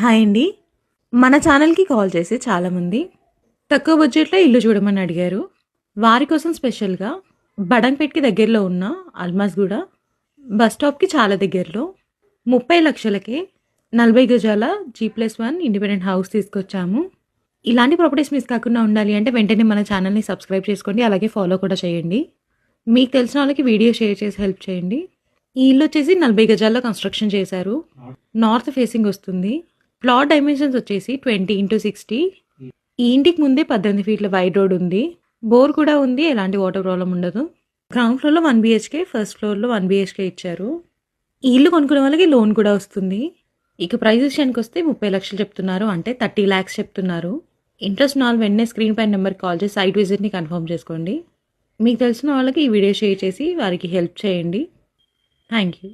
Hi అండి. మన ఛానల్కి కాల్ చేసి చాలామంది తక్కువ బడ్జెట్లో ఇల్లు చూడమని అడిగారు. వారి కోసం స్పెషల్గా బడంపేట్కి దగ్గరలో ఉన్న అల్మాస్గూడ బస్ స్టాప్కి చాలా దగ్గరలో ముప్పై లక్షలకే నలభై గజాల G plus one independent house తీసుకొచ్చాము. ఇలాంటి ప్రాపర్టీస్ మిస్ కాకుండా ఉండాలి అంటే వెంటనే మన ఛానల్ని సబ్స్క్రైబ్ చేసుకోండి అలాగే ఫాలో కూడా చేయండి. మీకు తెలిసిన వాళ్ళకి వీడియో షేర్ చేసి హెల్ప్ చేయండి. ఈ ఇల్లు వచ్చేసి నలభై గజాల్లో కన్స్ట్రక్షన్ చేశారు. నార్త్ ఫేసింగ్ వస్తుంది. ప్లాట్ డైమెన్షన్స్ వచ్చేసి ట్వంటీ ఇంటూ సిక్స్టీ ఈ ఇంటికి ముందే పద్దెనిమిది ఫీట్ల వైడ్ రోడ్ ఉంది. బోర్ కూడా ఉంది ఎలాంటి వాటర్ ప్రాబ్లం ఉండదు. గ్రౌండ్ ఫ్లోర్లో వన్ బిహెచ్కే ఫస్ట్ ఫ్లోర్లో వన్ బిహెచ్కే ఇచ్చారు. ఈ ఇల్లు కొనుక్కునే వాళ్ళకి లోన్ కూడా వస్తుంది. ఇక ప్రైస్ విషయానికి వస్తే ముప్పై లక్షలు చెప్తున్నారు అంటే థర్టీ ల్యాక్స్ చెప్తున్నారు. ఇంట్రెస్ట్ ఉన్న వాళ్ళు వెంటనే స్క్రీన్ పైన నెంబర్కి కాల్ చేసి సైట్ విజిట్ని కన్ఫర్మ్ చేసుకోండి. మీకు తెలిసిన వాళ్ళకి ఈ వీడియో షేర్ చేసి వారికి హెల్ప్ చేయండి. Thank you